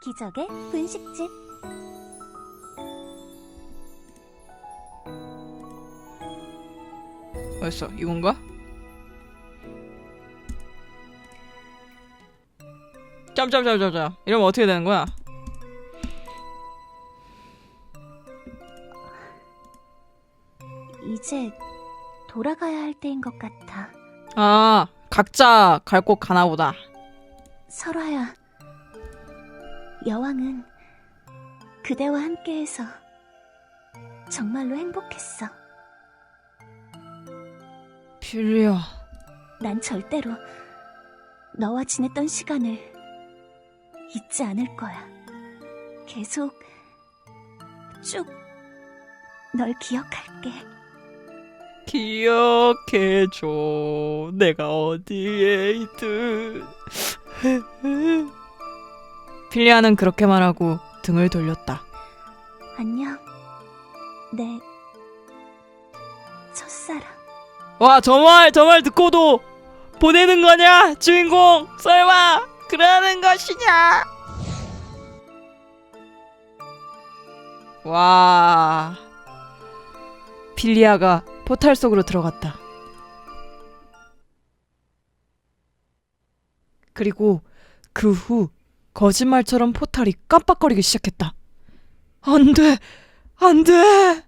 기적의 분식집 어딨어? 이건가? 짬짬짬짬짬 이러면 어떻게 되는 거야? 이제 돌아가야 할 때인 것 같아. 아 각자 갈 곳 가나 보다 설화야, 여왕은 그대와 함께해서 정말로 행복했어. 필리야 난 절대로 너와 지냈던 시간을 잊지 않을 거야. 계속 쭉 널 기억할게. 기억해줘 내가 어디에 있든 필리아는 그렇게 말하고 등을 돌렸다. 안녕, 내 첫사랑. 와 저 말 저 말 듣고도 보내는 거냐 주인공? 설마 그러는 것이냐? 와. 필리아가 포탈 속으로 들어갔다. 그리고 그 후 거짓말처럼 포탈이 깜빡거리기 시작했다 안 돼 안 돼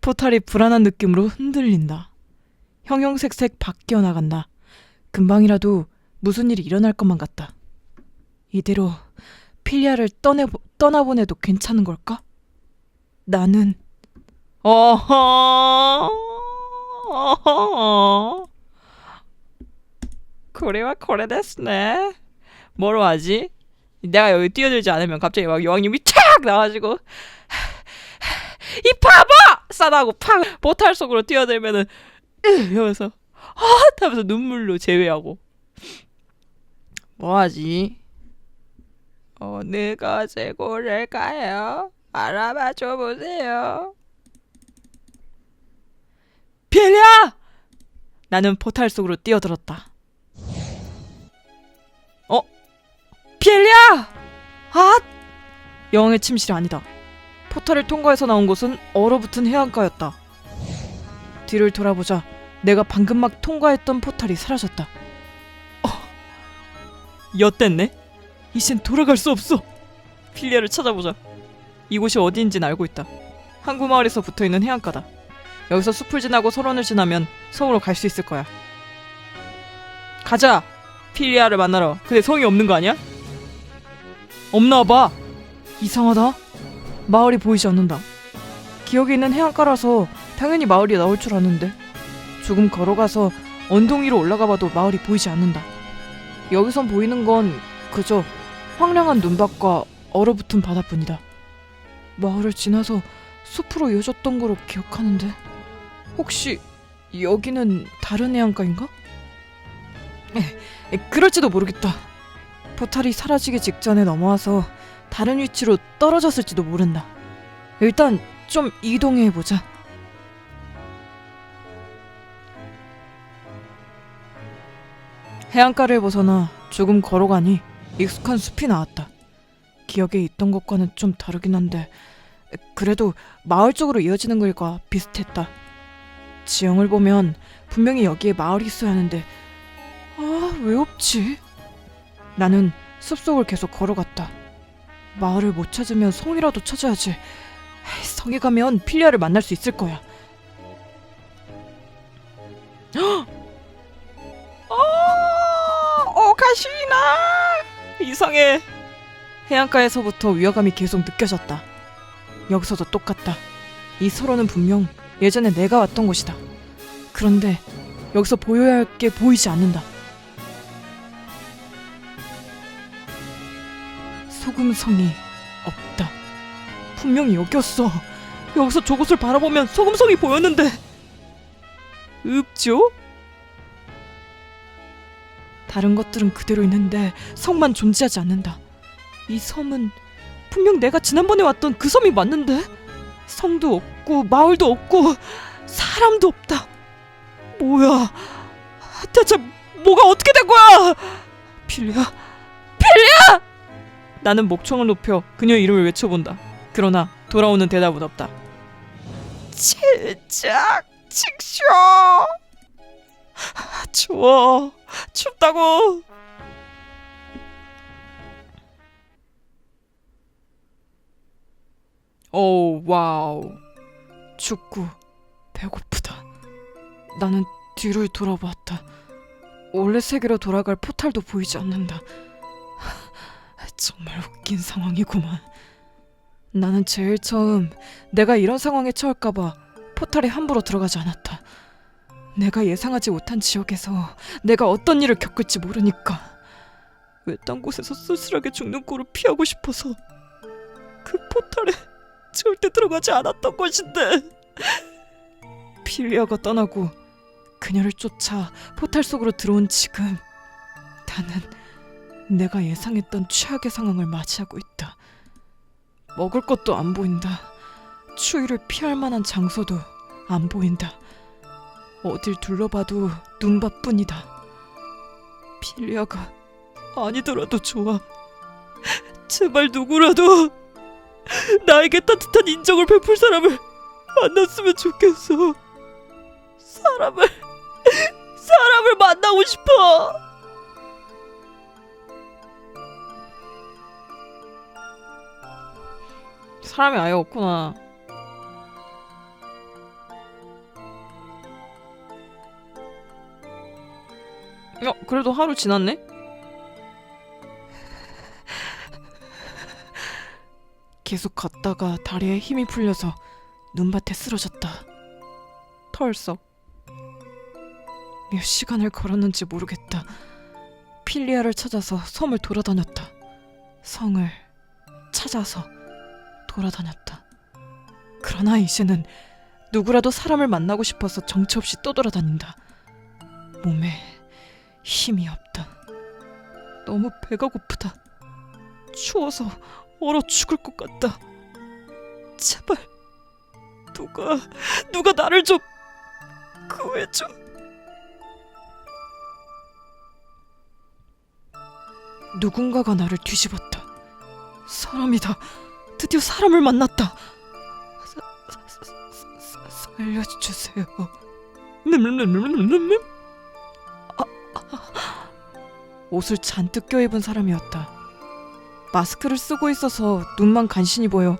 포탈이 불안한 느낌으로 흔들린다 형형색색 바뀌어 나간다. 금방이라도 무슨 일이 일어날 것만 같다. 이대로 필리아를 떠내 떠나보내도 괜찮은 걸까? 나는 어허 어허 그래와 그래 됐네. 뭐로 하지? 내가 여기 뛰어들지 않으면 갑자기 막 여왕님이 착 나와가지고 이 바보! 싸다고 팍 보탈 속으로 뛰어들면은 이러면서 아 하면서 눈물로 제외하고 뭐하지? 어느가 최고일까요? 알아봐 줘 보세요. 필리아! 나는 포탈 속으로 뛰어들었다. 필리아! 아! 영의 침실이 아니다. 포탈을 통과해서 나온 곳은 얼어붙은 해안가였다. 뒤를 돌아보자 내가 방금 막 통과했던 포탈이 사라졌다. 어, 엿됐네. 이젠 돌아갈 수 없어. 필리아를 찾아보자. 이곳이 어디인지는 알고 있다. 항구 마을에서 붙어 있는 해안가다. 여기서 숲을 지나고 설원을 지나면 성으로 갈 수 있을 거야. 가자. 필리아를 만나러. 근데 성이 없는 거 아니야? 없나 봐. 이상하다. 마을이 보이지 않는다. 기억에 있는 해안가라서 당연히 마을이 나올 줄 아는데 조금 걸어가서 언덕 위로 올라가 봐도 마을이 보이지 않는다. 여기선 보이는 건 그저 황량한 눈밭과 얼어붙은 바다뿐이다. 마을을 지나서 숲으로 이어졌던 거로 기억하는데 혹시 여기는 다른 해안가인가? 그럴지도 모르겠다. 포탈이 사라지기 직전에 넘어와서 다른 위치로 떨어졌을지도 모른다. 일단 좀 이동해 보자. 해안가를 벗어나 조금 걸어가니 익숙한 숲이 나왔다. 기억에 있던 것과는 좀 다르긴 한데 그래도 마을 쪽으로 이어지는 길과 비슷했다. 지형을 보면 분명히 여기에 마을이 있어야 하는데 아 왜 없지? 나는 숲속을 계속 걸어갔다. 마을을 못 찾으면 성이라도 찾아야지. 성에 가면 필리아를 만날 수 있을 거야. 헉! 어, 오카시나 이상해. 해안가에서부터 위화감이 계속 느껴졌다. 여기서도 똑같다. 이 서로는 분명 예전에 내가 왔던 곳이다. 그런데 여기서 보여야 할 게 보이지 않는다. 소금성이 없다. 분명히 여기였어. 여기서 저곳을 바라보면 소금성이 보였는데. 읍죠? 다른 것들은 그대로 있는데 성만 존재하지 않는다. 이 섬은 분명 내가 지난번에 왔던 그 섬이 맞는데 성도 없고 마을도 없고 사람도 없다. 뭐야? 대체 뭐가 어떻게 된 거야? 필리아! 나는 목청을 높여 그녀의 이름을 외쳐본다. 그러나 돌아오는 대답은 없다. 진작 칙쇼! 추워. 춥다고. 오 와우. 춥고 배고프다. 나는 뒤를 돌아봤다. 원래 세계로 돌아갈 포탈도 보이지 않는다 정말 웃긴 상황이구만. 나는 제일 처음 내가 이런 상황에 처할까봐 포탈에 함부로 들어가지 않았다. 내가 예상하지 못한 지역에서 내가 어떤 일을 겪을지 모르니까. 외딴 곳에서 쓸쓸하게 죽는 꼴을 피하고 싶어서 그 포탈에 절대 들어가지 않았던 것인데. 필리아가 떠나고 그녀를 쫓아 포탈 속으로 들어온 지금 나는 내가 예상했던 최악의 상황을 맞이하고 있다. 먹을 것도 안 보인다. 추위를 피할 만한 장소도 안 보인다. 어딜 둘러봐도 눈밭뿐이다. 필리아가 아니더라도 좋아. 제발 누구라도 나에게 따뜻한 인정을 베풀 사람을 만났으면 좋겠어. 사람을 사람을 만나고 싶어. 사람이 아예 없구나. 어, 그래도 하루 지났네? 계속 걷다가 다리에 힘이 풀려서 눈밭에 쓰러졌다. 털썩. 몇 시간을 걸었는지 모르겠다. 필리아를 찾아서 섬을 돌아다녔다. 성을 찾아서 돌아다녔다. 그러나 이제는 누구라도 사람을 만나고 싶어서 정처 없이 떠돌아다닌다. 몸에 힘이 없다. 너무 배가 고프다. 추워서 얼어 죽을 것 같다. 제발 누가 누가 나를 좀 구해 줘. 누군가가 나를 뒤집었다. 사람이다. 드디어 사람을 만났다. 사, 사, 사, 사, 살려주세요. 늠름름름름름. 아, 아, 옷을 잔뜩 껴입은 사람이었다. 마스크를 쓰고 있어서 눈만 간신히 보여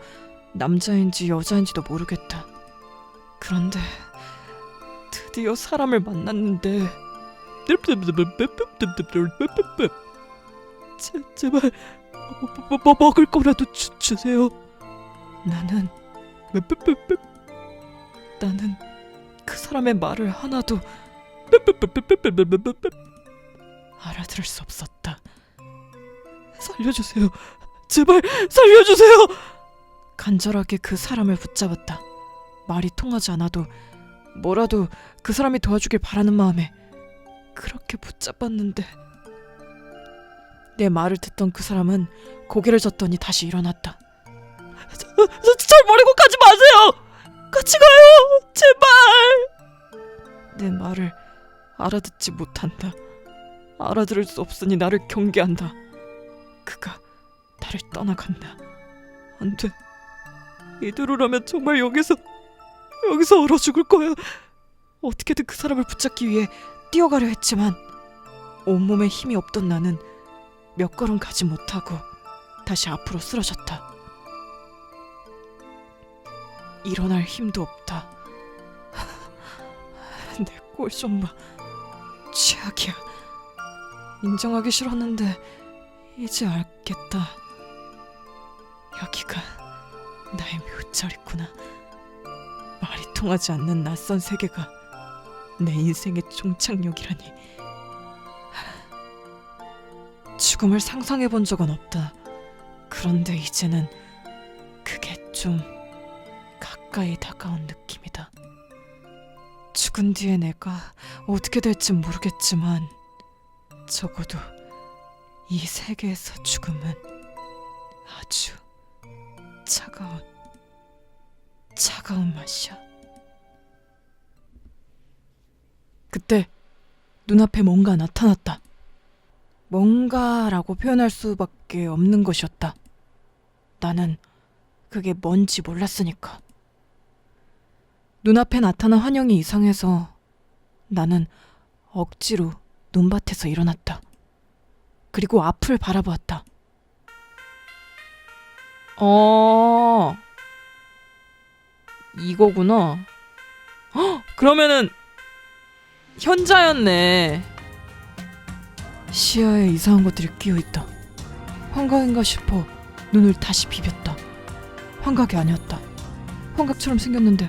남자인지 여자인지도 모르겠다. 그런데 드디어 사람을 만났는데 제, 제발 뭐, 뭐, 뭐, 먹을 거라도 주, 주세요. 나는 나는 그 사람의 말을 하나도 알아들을 수 없었다. 살려주세요. 제발 살려주세요. 간절하게 그 사람을 붙잡았다. 말이 통하지 않아도 뭐라도 그 사람이 도와주길 바라는 마음에 그렇게 붙잡았는데 내 말을 듣던 그 사람은 고개를 젓더니 다시 일어났다. 저, 저, 절 버리고 가지 마세요. 같이 가요. 제발. 내 말을 알아듣지 못한다. 알아들을 수 없으니 나를 경계한다. 그가 나를 떠나간다. 안 돼. 이대로라면 정말 여기서 여기서 얼어 죽을 거야. 어떻게든 그 사람을 붙잡기 위해 뛰어가려 했지만 온몸에 힘이 없던 나는 몇 걸음 가지 못하고 다시 앞으로 쓰러졌다. 일어날 힘도 없다. 내 꼴좀 봐. 최악이야. 인정하기 싫었는데 이제 알겠다. 여기가 나의 묘자리구나. 말이 통하지 않는 낯선 세계가 내 인생의 종착역이라니. 죽음을 상상해 본 적은 없다. 그런데 이제는 그게 좀 가까이 다가온 느낌이다. 죽은 뒤에 내가 어떻게 될지 모르겠지만 적어도 이 세계에서 죽음은 아주 차가운 차가운 맛이야. 그때 눈앞에 뭔가 나타났다. 뭔가라고 표현할 수밖에 없는 것이었다. 나는 그게 뭔지 몰랐으니까. 눈앞에 나타난 환영이 이상해서 나는 억지로 눈밭에서 일어났다. 그리고 앞을 바라보았다. 어, 이거구나. 헉, 그러면은 현자였네. 시야에 이상한 것들이 끼어 있다. 환각인가 싶어 눈을 다시 비볐다. 환각이 아니었다. 환각처럼 생겼는데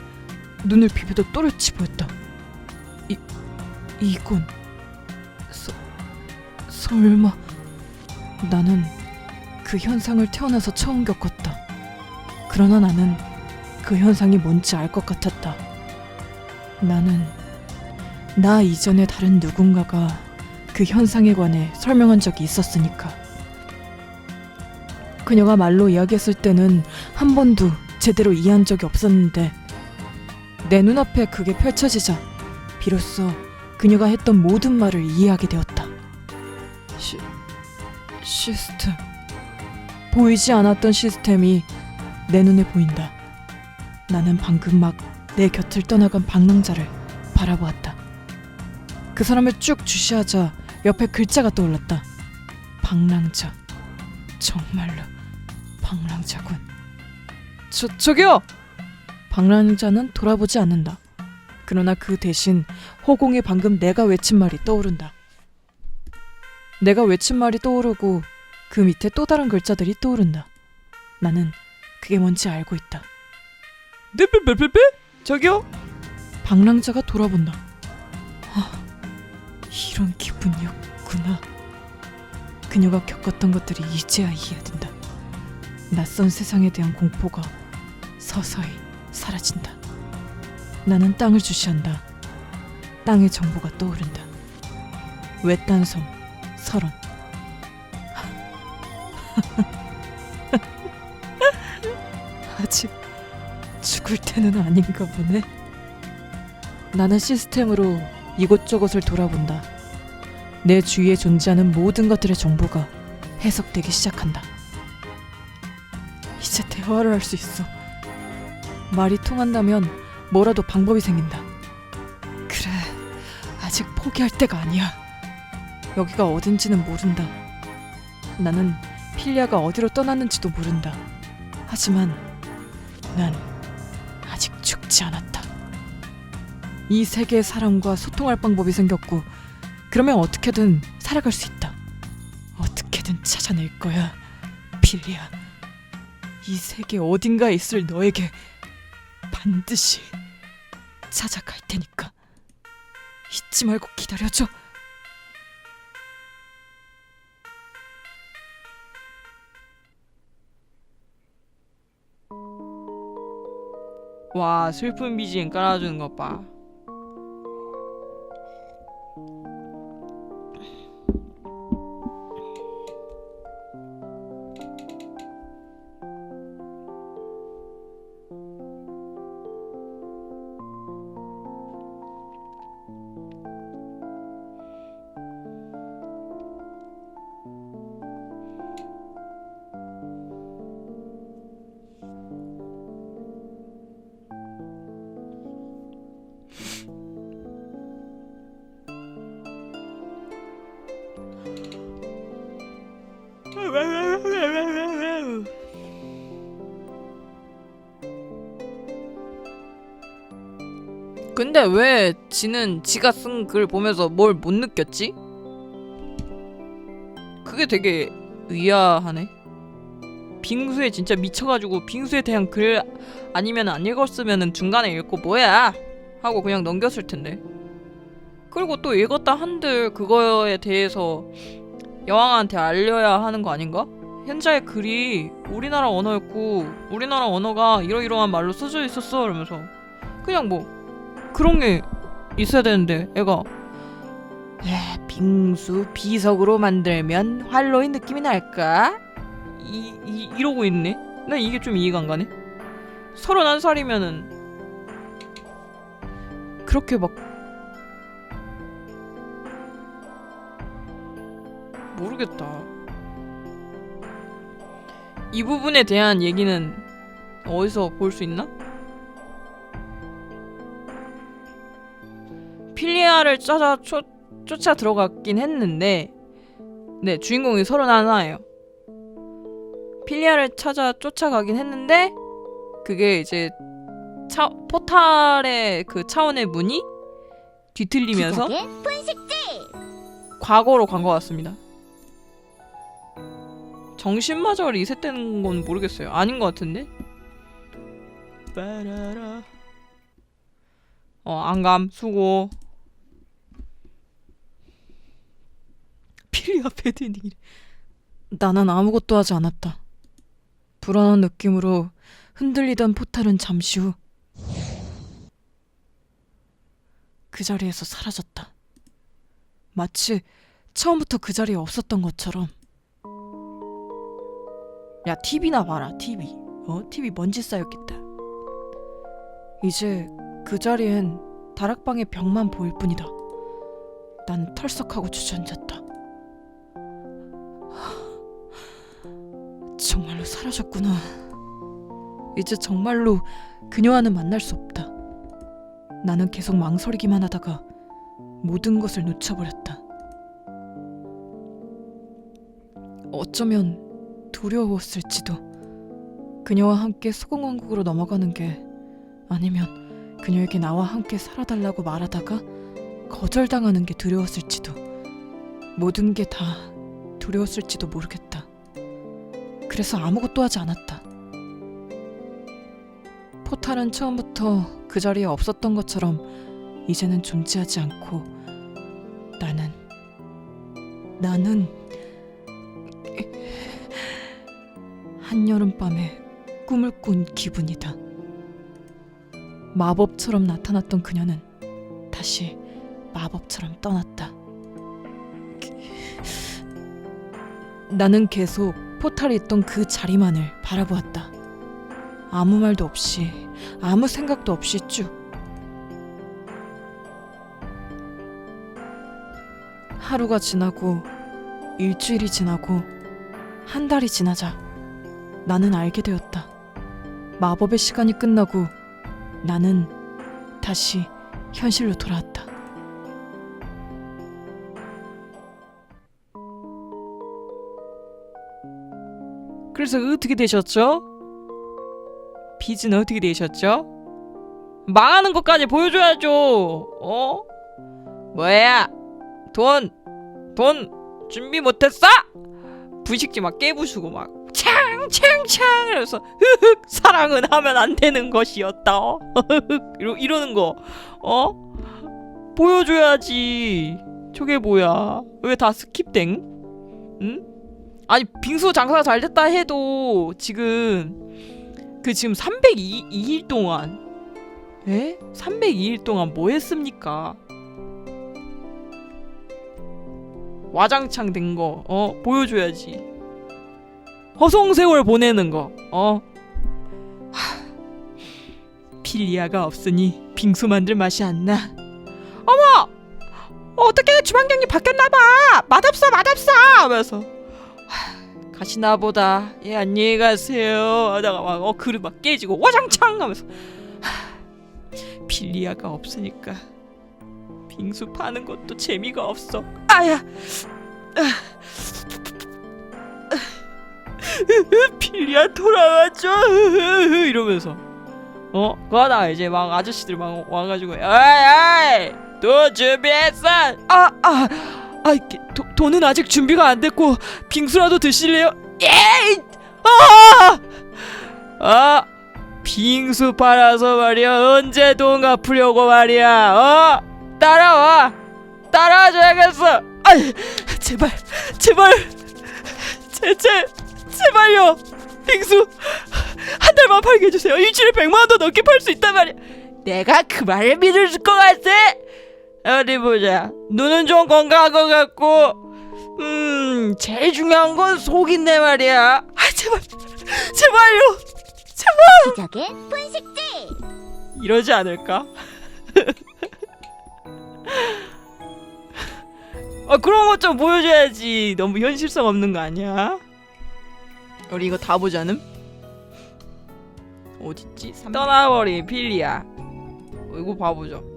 눈을 비벼도 또렷이 보였다. 이 이건 서, 설마 나는 그 현상을 태어나서 처음 겪었다. 그러나 나는 그 현상이 뭔지 알 것 같았다. 나는 나 이전에 다른 누군가가 그 현상에 관해 설명한 적이 있었으니까. 그녀가 말로 이야기했을 때는 한 번도 제대로 이해한 적이 없었는데 내 눈앞에 그게 펼쳐지자 비로소 그녀가 했던 모든 말을 이해하게 되었다. 시, 시스템. 보이지 않았던 시스템이 내 눈에 보인다. 나는 방금 막 내 곁을 떠나간 방랑자를 바라보았다. 그 사람을 쭉 주시하자 옆에 글자가 떠올랐다. 방랑자. 정말로 방랑자군. 저 저기요. 방랑자는 돌아보지 않는다. 그러나 그 대신 호공에 방금 내가 외친 말이 떠오른다. 내가 외친 말이 떠오르고 그 밑에 또 다른 글자들이 떠오른다. 나는 그게 뭔지 알고 있다. 네 빼 빼 빼 빼? 저기요? 방랑자가 돌아본다. 아, 이런 기분이었구나. 그녀가 겪었던 것들이 이제야 이해된다. 낯선 세상에 대한 공포가 서서히 사라진다. 나는 땅을 주시한다. 땅의 정보가 떠오른다. 외딴 섬, 설원. 아직 죽을 때는 아닌가 보네. 나는 시스템으로 이곳저곳을 돌아본다. 내 주위에 존재하는 모든 것들의 정보가 해석되기 시작한다. 이제 대화를 할 수 있어. 말이 통한다면 뭐라도 방법이 생긴다. 그래, 아직 포기할 때가 아니야. 여기가 어딘지는 모른다. 나는 필리아가 어디로 떠났는지도 모른다. 하지만 난 아직 죽지 않았다. 이 세계의 사람과 소통할 방법이 생겼고, 그러면 어떻게든 살아갈 수 있다. 어떻게든 찾아낼 거야, 필리아. 이 세계 어딘가에 있을 너에게 반드시 찾아갈 테니까 잊지 말고 기다려줘. 와 슬픈 BGM 깔아주는 것 봐. 근데 왜 지는 지가 쓴 글 보면서 뭘 못 느꼈지? 그게 되게 의아하네. 빙수에 진짜 미쳐가지고 빙수에 대한 글 아니면 안 읽었으면은 중간에 읽고 뭐야 하고 그냥 넘겼을 텐데. 그리고 또 읽었다 한들 그거에 대해서 여왕한테 알려야 하는 거 아닌가? 현자의 글이 우리나라 언어였고 우리나라 언어가 이러이러한 말로 써져 있었어 이러면서 그냥 뭐 그런 게 있어야 되는데 애가 에, 빙수 비석으로 만들면 활로의 느낌이 날까? 이, 이 이러고 있네. 난 이게 좀 이해가 안 가네. 서른한 살이면은 그렇게 막 모르겠다. 이 부분에 대한 얘기는 어디서 볼 수 있나? 필리아를 찾아 쫓, 쫓아 들어갔긴 했는데 네 주인공이 31예요 필리아를 찾아 쫓아가긴 했는데 그게 이제 차, 포탈의 그 차원의 문이 뒤틀리면서 과거로 간 것 같습니다. 정신마저 리셋되는 건 모르겠어요. 아닌 것 같은데? 빠라라. 어, 안감, 수고. 필리아 패드니. 나는 아무것도 하지 않았다. 불안한 느낌으로 흔들리던 포탈은 잠시 후 그 자리에서 사라졌다. 마치 처음부터 그 자리에 없었던 것처럼. 야, TV나 봐라, TV. 어, TV 먼지 쌓였겠다. 이제 그 자리엔 다락방의 벽만 보일 뿐이다. 난 털썩하고 주저앉았다. 사라졌구나. 이제 정말로 그녀와는 만날 수 없다. 나는 계속 망설이기만 하다가 모든 것을 놓쳐버렸다. 어쩌면 두려웠을지도. 그녀와 함께 소공왕국으로 넘어가는 게 아니면 그녀에게 나와 함께 살아달라고 말하다가 거절당하는 게 두려웠을지도. 모든 게 다 두려웠을지도 모르겠다. 그래서 아무것도 하지 않았다. 포탈은 처음부터 그 자리에 없었던 것처럼 이제는 존재하지 않고 나는 나는 한여름밤에 꿈을 꾼 기분이다. 마법처럼 나타났던 그녀는 다시 마법처럼 떠났다. 나는 계속 포탈에 있던 그 자리만을 바라보았다. 아무 말도 없이 아무 생각도 없이 쭉 하루가 지나고 일주일이 지나고 한 달이 지나자 나는 알게 되었다. 마법의 시간이 끝나고 나는 다시 현실로 돌아왔다. 그래서 어떻게 되셨죠? 빚은 어떻게 되셨죠? 망하는 것까지 보여줘야죠. 어? 뭐야? 돈, 돈 준비 못했어? 부식지 막 깨부수고 막 창창창 이러면서 흐흑 사랑은 하면 안 되는 것이었다. 흐흑 이러, 이러는 거 어? 보여줘야지. 저게 뭐야? 왜 다 스킵땡? 응? 아니 빙수 장사가 잘 됐다 해도 지금 그 지금 302일 동안 에? 302일 동안 뭐 했습니까? 와장창 된 거, 어, 보여줘야지. 허송세월 보내는 거, 어. 하, 필리아가 없으니 빙수 만들 맛이 안 나. 어머! 어떻게 주방장이 바뀌었나봐! 맛없어, 맛없어! 하면서. 하, 가시나 보다. 예, 안녕히 가세요. 하다가 막, 어, 그릇 막 깨지고, 와장창! 하면서. 하, 필리아가 없으니까. 빙수 파는 것도 재미가 없어. 아야. 필리아 돌아왔죠. 이러면서 어 그러다 이제 막 아저씨들 막 와가지고 에이 에이 돈 준비했어. 아아 아, 아, 도, 돈은 아직 준비가 안 됐고 빙수라도 드실래요? 에이! 아! 아 빙수 팔아서 말이야. 언제 돈 갚으려고 말이야. 어? 따라와. 따라와줘야겠어. 아이 제발 제발. 제제 제발요. 빙수 한 달만 팔게 해주세요. 일주일에 100만 원더 넘게 팔 수 있단 말이야. 내가 그 말을 믿을 것 같아 어디 보자 눈은 좀 건강한 것 같고 음 제일 중요한 건 속인데 말이야 아 제발 제발요 기적의 분식집 이러지 않을까? 아 그런 것 좀 보여줘야지 너무 현실성 없는 거 아니야? 우리 이거 다 보지 않음? 어딨지? 떠나버린 필리아 어, 이거 봐보죠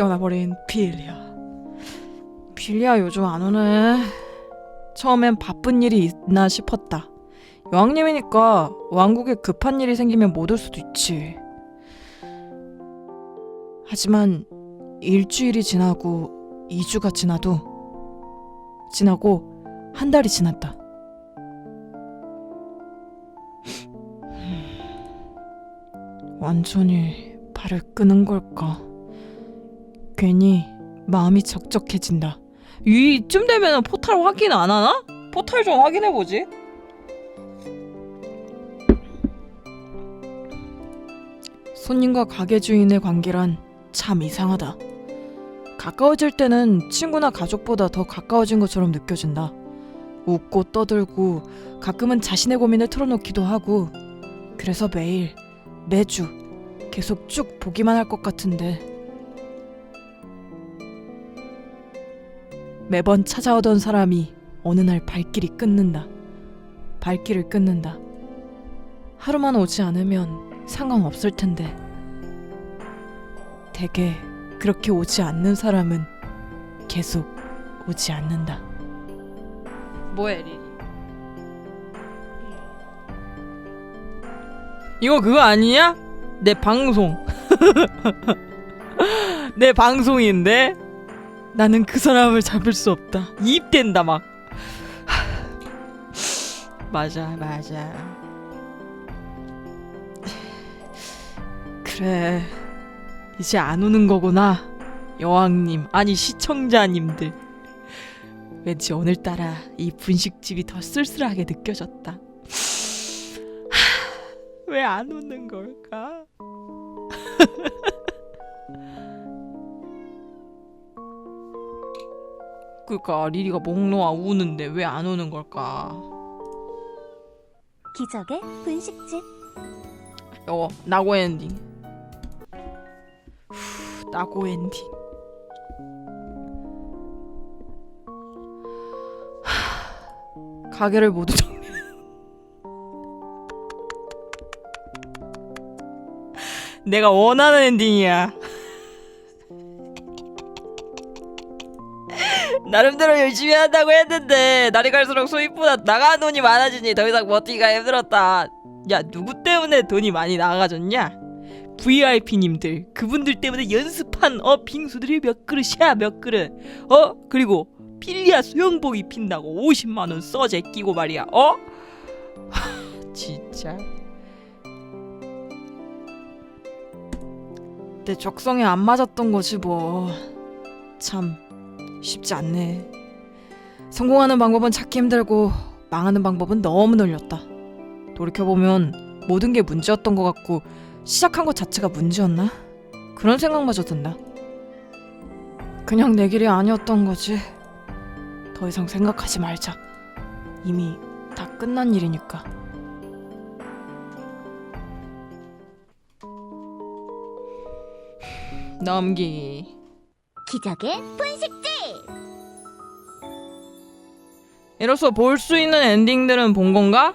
떠나버린 필리아 필리아 요즘 안 오네 처음엔 바쁜 일이 있나 싶었다 여왕님이니까 왕국에 급한 일이 생기면 못 올 수도 있지 하지만 일주일이 지나고 2주가 지나도 지나고 한 달이 지났다. 완전히 발을 끄는 걸까? 괜히 마음이 적적해진다. 이쯤 되면 포탈 확인 안 하나? 포탈 좀 확인해 보지. 손님과 가게 주인의 관계란 참 이상하다. 가까워질 때는 친구나 가족보다 더 가까워진 것처럼 느껴진다. 웃고 떠들고 가끔은 자신의 고민을 털어놓기도 하고 그래서 매일 매주 계속 쭉 보기만 할 것 같은데 매번 찾아오던 사람이 어느 날 발길이 끊는다. 발길을 끊는다. 하루만 오지 않으면 상관없을 텐데 대개 그렇게 오지 않는 사람은 계속 오지 않는다. 뭐해 리리? 이거 그거 아니냐? 내 방송. 내 방송인데 나는 그 사람을 잡을 수 없다. 입된다 막. 맞아 맞아. 그래. 이제 안 오는 거구나. 여왕님, 아니 시청자님들. 왠지 오늘따라 이 분식집이 더 쓸쓸하게 느껴졌다. 왜안 오는 걸까? 그니까 리리가 목 놓아 우는데 왜 안 오는 걸까? 기적의 분식집 어, 나고 엔딩. 후, 나고 엔딩. 하, 가게를 모두 정리. 내가 원하는 엔딩이야. 나름대로 열심히 한다고 했는데 날이 갈수록 수입보다 나가는 돈이 많아지니 더 이상 버티기가 힘들었다. 야 누구 때문에 돈이 많이 나가졌냐? VIP님들 그분들 때문에 연습한 어 빙수들이 몇 그릇이야 몇 그릇 어 그리고 필리아 수영복 입힌다고 50만 원 써제 끼고 말이야 어? 하, 진짜 내 적성에 안 맞았던 거지 뭐 참 쉽지 않네 성공하는 방법은 찾기 힘들고 망하는 방법은 너무 널렸다 돌이켜보면 모든 게 문제였던 것 같고 시작한 것 자체가 문제였나? 그런 생각마저 든다. 그냥 내 길이 아니었던 거지. 더 이상 생각하지 말자. 이미 다 끝난 일이니까. 넘기기. 기적의 분식 이로써 볼 수 있는 엔딩들은 본 건가?